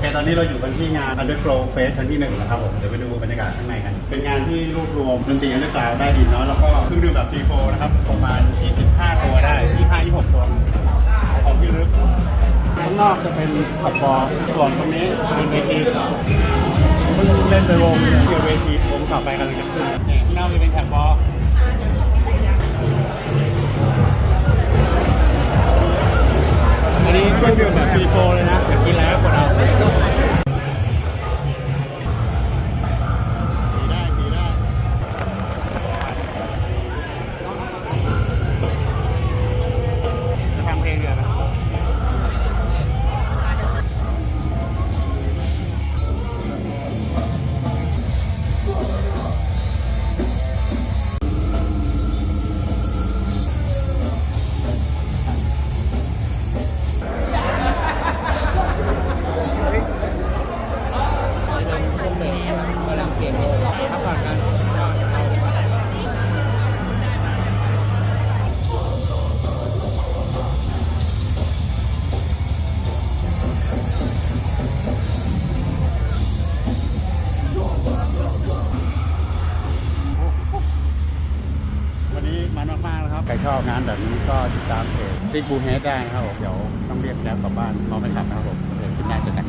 อเคตอนนี้เราอยู่กันที่งาน Underground Fest ครั้งที่หนึ่งนะครับผม เดี๋ยวไปดูบรรยากาศข้างในกัน เป็นงานที่รวบรวมดนตรี Underground ได้ดินเนาะ แล้วก็เครื่องดื่มแบบฟรีโฟนะครับ ประมาณ 25 ตัวได้ 25 26 ตัวของที่ลึกข้างนอกจะเป็นขับบอลส่วนตรงนี้เป็นเวทีเพิ่งเล่นไปวงเกี่ยวเวทีวงต่อไปกำลังจะขึ้นเนี่ยข้างนอกจะเป็นแถบบอล ครับใครชอบงานแบบนี้ก็ติดตามเพจซิกบูเฮดได้นะครับผมเดี๋ยวต้องเรียกแล้วกลับบ้านเพราไม่ขับนะครับผมเดี๋ยวคลิปหน้าเจอกัน